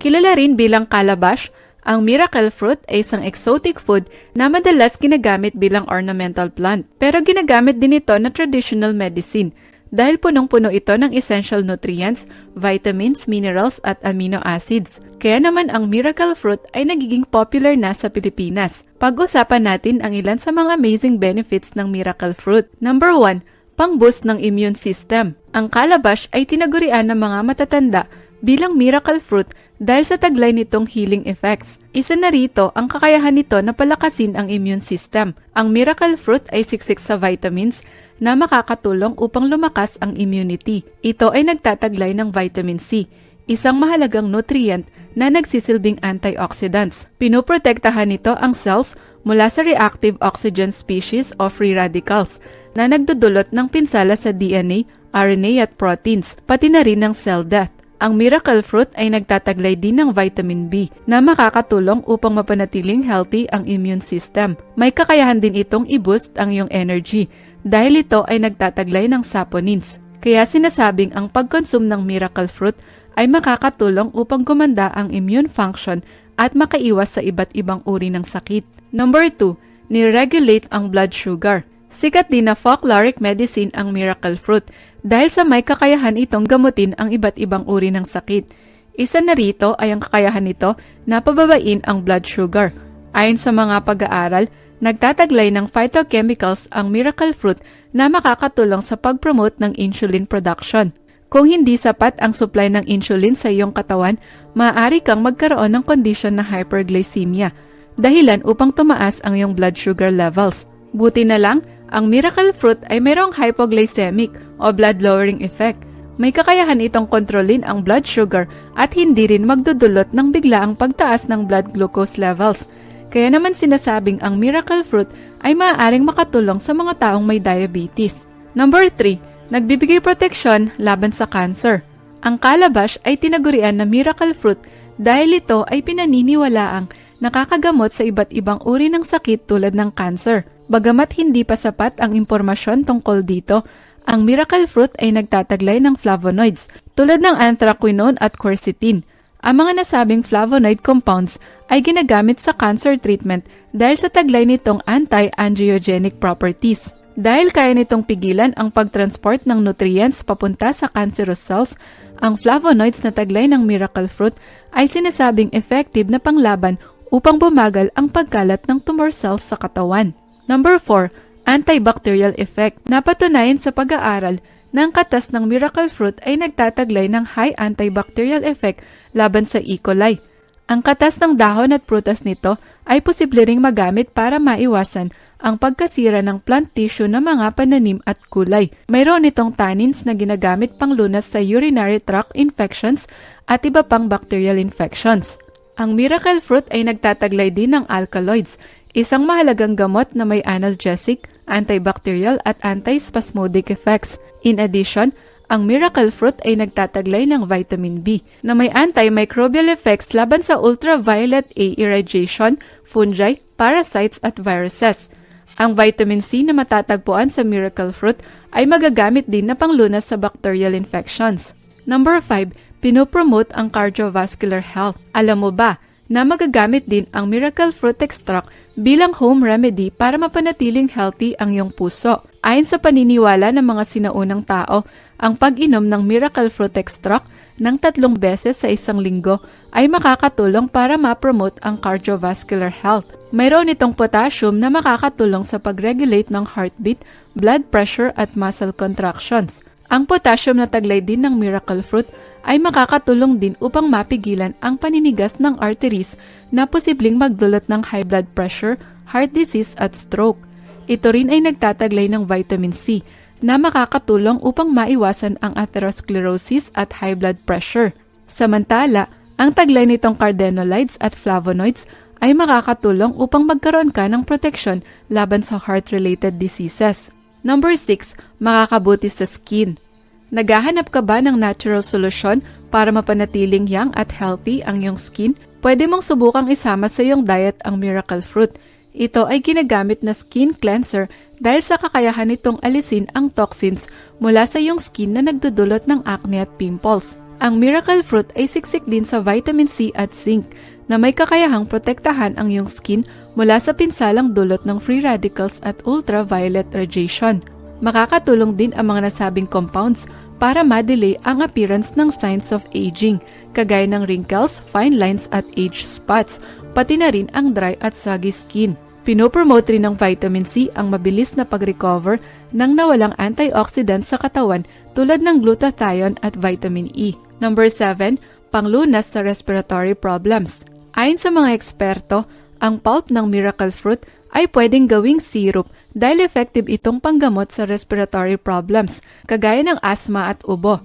Kilala rin bilang calabash, ang miracle fruit ay isang exotic food na madalas ginagamit bilang ornamental plant. Pero ginagamit din ito na traditional medicine dahil punong-puno ito ng essential nutrients, vitamins, minerals at amino acids. Kaya naman ang miracle fruit ay nagiging popular na sa Pilipinas. Pag-usapan natin ang ilan sa mga amazing benefits ng miracle fruit. Number 1, pang-boost ng immune system. Ang calabash ay tinagurian ng mga matatanda bilang miracle fruit dahil sa taglay nitong healing effects. Isa na rito ang kakayahan nito na palakasin ang immune system. Ang miracle fruit ay siksik sa vitamins na makakatulong upang lumakas ang immunity. Ito ay nagtataglay ng vitamin C, isang mahalagang nutrient na nagsisilbing antioxidants. Pinoprotektahan nito ang cells mula sa reactive oxygen species o free radicals na nagdudulot ng pinsala sa DNA, RNA at proteins, pati na rin ng cell death. Ang miracle fruit ay nagtataglay din ng vitamin B na makakatulong upang mapanatiling healthy ang immune system. May kakayahan din itong i-boost ang iyong energy dahil ito ay nagtataglay ng saponins. Kaya sinasabing ang pag-consume ng miracle fruit ay makakatulong upang gumanda ang immune function at makaiwas sa iba't ibang uri ng sakit. Number 2, ni-regulate ang blood sugar. Sikat din na folkloric medicine ang miracle fruit dahil sa may kakayahan itong gamutin ang iba't ibang uri ng sakit. Isa na rito ay ang kakayahan nito na pababain ang blood sugar. Ayon sa mga pag-aaral, nagtataglay ng phytochemicals ang miracle fruit na makakatulong sa pag-promote ng insulin production. Kung hindi sapat ang supply ng insulin sa iyong katawan, maaari kang magkaroon ng kondisyon na hyperglycemia, dahilan upang tumaas ang iyong blood sugar levels. Buti na lang, ang miracle fruit ay mayroong hypoglycemic o blood-lowering effect. May kakayahan itong kontrolin ang blood sugar at hindi rin magdudulot ng biglaang pagtaas ng blood glucose levels. Kaya naman sinasabing ang miracle fruit ay maaaring makatulong sa mga taong may diabetes. Number 3, nagbibigay proteksyon laban sa cancer. Ang calabash ay tinagurian na miracle fruit dahil ito ay pinaniniwalaang nakakagamot sa iba't ibang uri ng sakit tulad ng cancer. Bagamat hindi pa sapat ang impormasyon tungkol dito, ang miracle fruit ay nagtataglay ng flavonoids tulad ng anthraquinone at quercetin. Ang mga nasabing flavonoid compounds ay ginagamit sa cancer treatment dahil sa taglay nitong anti-angiogenic properties. Dahil kaya nitong pigilan ang pagtransport ng nutrients papunta sa cancerous cells, ang flavonoids na taglay ng miracle fruit ay sinasabing effective na panglaban upang bumagal ang pagkalat ng tumor cells sa katawan. Number 4, antibacterial effect. Napatunayan sa pag-aaral na ang katas ng miracle fruit ay nagtataglay ng high antibacterial effect laban sa E. coli. Ang katas ng dahon at prutas nito ay posible ring magamit para maiwasan ang pagkasira ng plant tissue ng mga pananim at kulay. Mayroon itong tannins na ginagamit panglunas sa urinary tract infections at iba pang bacterial infections. Ang miracle fruit ay nagtataglay din ng alkaloids, isang mahalagang gamot na may analgesic, antibacterial at antispasmodic effects. In addition, ang miracle fruit ay nagtataglay ng vitamin B na may antimicrobial effects laban sa ultraviolet A irradiation, fungi, parasites at viruses. Ang vitamin C na matatagpuan sa miracle fruit ay magagamit din na panglunas sa bacterial infections. Number 5, pinopromote ang cardiovascular health. Alam mo ba na magagamit din ang miracle fruit extract bilang home remedy para mapanatiling healthy ang iyong puso. Ayon sa paniniwala ng mga sinaunang tao, ang pag-inom ng miracle fruit extract ng tatlong beses sa isang linggo ay makakatulong para ma-promote ang cardiovascular health. Mayroon itong potassium na makakatulong sa pag-regulate ng heartbeat, blood pressure at muscle contractions. Ang potassium na taglay din ng miracle fruit ay makakatulong din upang mapigilan ang paninigas ng arteries na posibleng magdulot ng high blood pressure, heart disease at stroke. Ito rin ay nagtataglay ng vitamin C na makakatulong upang maiwasan ang atherosclerosis at high blood pressure. Samantala, ang taglay nitong cardenolides at flavonoids ay makakatulong upang magkaroon ka ng proteksyon laban sa heart-related diseases. Number 6, makakabuti sa skin. Naghahanap ka ba ng natural solusyon para mapanatiling young at healthy ang iyong skin? Pwede mong subukang isama sa iyong diet ang miracle fruit. Ito ay ginagamit na skin cleanser dahil sa kakayahan nitong alisin ang toxins mula sa iyong skin na nagdudulot ng acne at pimples. Ang miracle fruit ay siksik din sa vitamin C at zinc na may kakayahang protektahan ang iyong skin mula sa pinsalang dulot ng free radicals at ultraviolet radiation. Makakatulong din ang mga nasabing compounds para ma-delay ang appearance ng signs of aging, kagaya ng wrinkles, fine lines at age spots, pati na rin ang dry at saggy skin. Pinopromote rin ng vitamin C ang mabilis na pag-recover ng nawalang antioxidants sa katawan tulad ng glutathione at vitamin E. Number 7, panglunas sa respiratory problems. Ayon sa mga eksperto, ang pulp ng miracle fruit ay pwedeng gawing syrup dahil effective itong panggamot sa respiratory problems, kagaya ng asthma at ubo.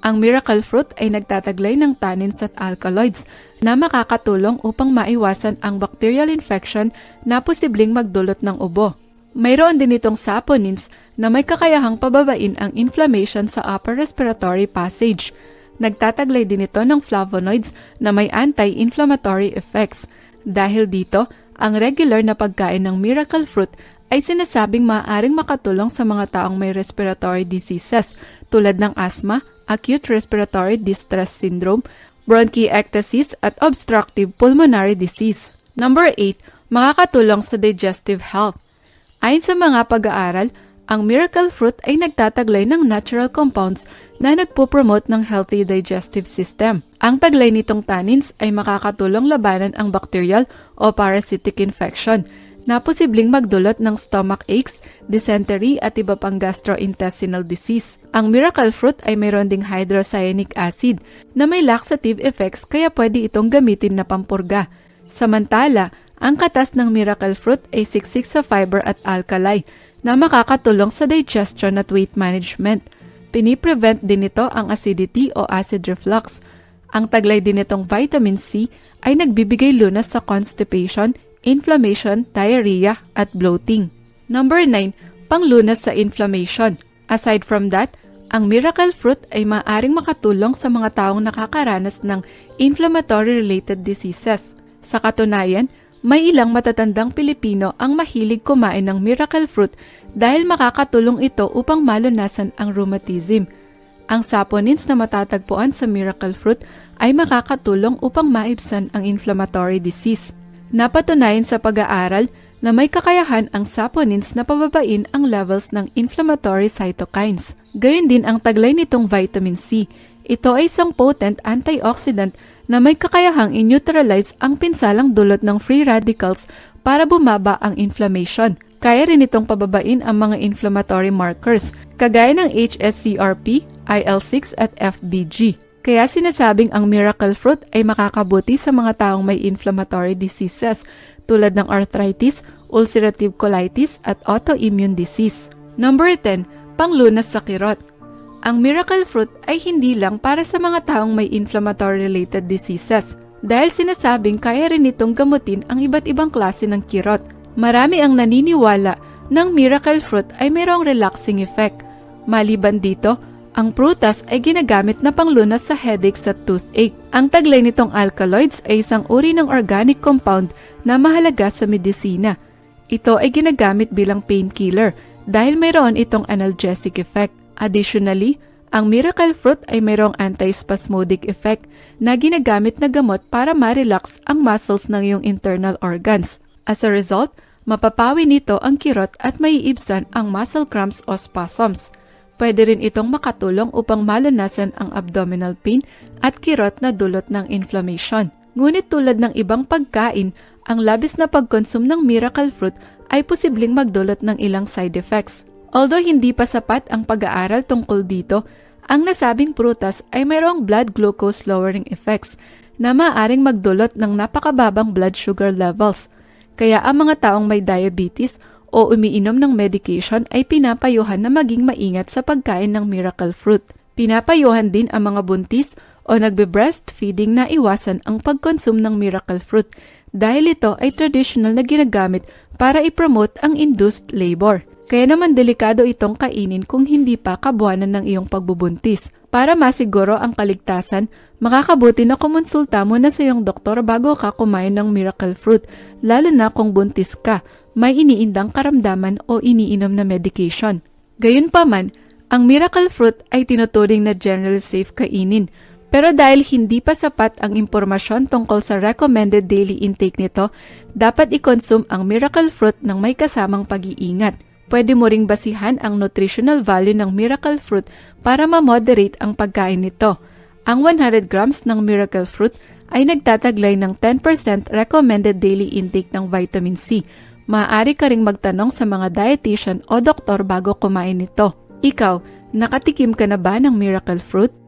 Ang miracle fruit ay nagtataglay ng tannins at alkaloids na makakatulong upang maiwasan ang bacterial infection na posibleng magdulot ng ubo. Mayroon din itong saponins na may kakayahang pababain ang inflammation sa upper respiratory passage. Nagtataglay din ito ng flavonoids na may anti-inflammatory effects. Dahil dito, ang regular na pagkain ng miracle fruit ay sinasabing maaaring makatulong sa mga taong may respiratory diseases tulad ng asthma, acute respiratory distress syndrome, bronchiectasis at obstructive pulmonary disease. Number 8, makakatulong sa digestive health. Ayon sa mga pag-aaral, ang miracle fruit ay nagtataglay ng natural compounds na nagpo-promote ng healthy digestive system. Ang taglay nitong tannins ay makakatulong labanan ang bacterial o parasitic infection na posibleng magdulot ng stomach aches, dysentery at iba pang gastrointestinal disease. Ang miracle fruit ay mayroon ding hydrocyanic acid na may laxative effects kaya pwede itong gamitin na pampurga. Samantala, ang katas ng miracle fruit ay siksik sa fiber at alkali na makakatulong sa digestion at weight management. Piniprevent din ito ang acidity o acid reflux. Ang taglay din itong vitamin C ay nagbibigay lunas sa constipation, inflammation, diarrhea, at bloating. Number 9, panglunas sa inflammation. Aside from that, ang miracle fruit ay maaring makatulong sa mga taong nakakaranas ng inflammatory-related diseases. Sa katunayan, may ilang matatandang Pilipino ang mahilig kumain ng miracle fruit dahil makakatulong ito upang malunasan ang rheumatism. Ang saponins na matatagpuan sa miracle fruit ay makakatulong upang maibsan ang inflammatory disease. Napatunayan sa pag-aaral na may kakayahan ang saponins na pababain ang levels ng inflammatory cytokines. Gayun din ang taglay nitong vitamin C. Ito ay isang potent antioxidant na may kakayahang i-neutralize ang pinsalang dulot ng free radicals para bumaba ang inflammation. Kaya rin itong pababain ang mga inflammatory markers, kagaya ng HSCRP, IL-6 at FBG. Kaya sinasabing ang miracle fruit ay makakabuti sa mga taong may inflammatory diseases tulad ng arthritis, ulcerative colitis at autoimmune disease. Number 10, panglunas sa kirot. Ang miracle fruit ay hindi lang para sa mga taong may inflammatory-related diseases dahil sinasabing kaya rin itong gamutin ang iba't ibang klase ng kirot. Marami ang naniniwala ng miracle fruit ay mayroong relaxing effect. Maliban dito, ang prutas ay ginagamit na panglunas sa headaches at toothache. Ang taglay nitong alkaloids ay isang uri ng organic compound na mahalaga sa medisina. Ito ay ginagamit bilang painkiller dahil mayroon itong analgesic effect. Additionally, ang miracle fruit ay mayroong antispasmodic effect na ginagamit na gamot para ma-relax ang muscles ng iyong internal organs. As a result, mapapawi nito ang kirot at maiibsan ang muscle cramps o spasms. Pwede rin itong makatulong upang malanasan ang abdominal pain at kirot na dulot ng inflammation. Ngunit tulad ng ibang pagkain, ang labis na pagkonsum ng miracle fruit ay posibleng magdulot ng ilang side effects. Although hindi pa sapat ang pag-aaral tungkol dito, ang nasabing prutas ay mayroong blood glucose lowering effects na maaring magdulot ng napakababang blood sugar levels. Kaya ang mga taong may diabetes o umiinom ng medication ay pinapayuhan na maging maingat sa pagkain ng miracle fruit. Pinapayuhan din ang mga buntis o nagbe-breastfeeding na iwasan ang pagkonsum ng miracle fruit dahil ito ay traditional na ginagamit para i-promote ang induced labor. Kaya naman delikado itong kainin kung hindi pa kabuanan ng iyong pagbubuntis. Para masiguro ang kaligtasan, makakabuti na kumonsulta mo na sa iyong doktor bago ka kumain ng miracle fruit, lalo na kung buntis ka, may iniindang karamdaman o iniinom na medication. Gayunpaman, ang miracle fruit ay tinuturing na generally safe kainin, Pero dahil hindi pa sapat ang impormasyon tungkol sa recommended daily intake nito, dapat i-consume ang miracle fruit ng may kasamang pag-iingat. Pwede mo ring basihan ang nutritional value ng miracle fruit para ma-moderate ang pagkain nito. Ang 100 grams ng miracle fruit ay nagtataglay ng 10% recommended daily intake ng vitamin C. Maaari ka ring magtanong sa mga dietitian o doktor bago kumain nito. Ikaw, nakatikim ka na ba ng miracle fruit?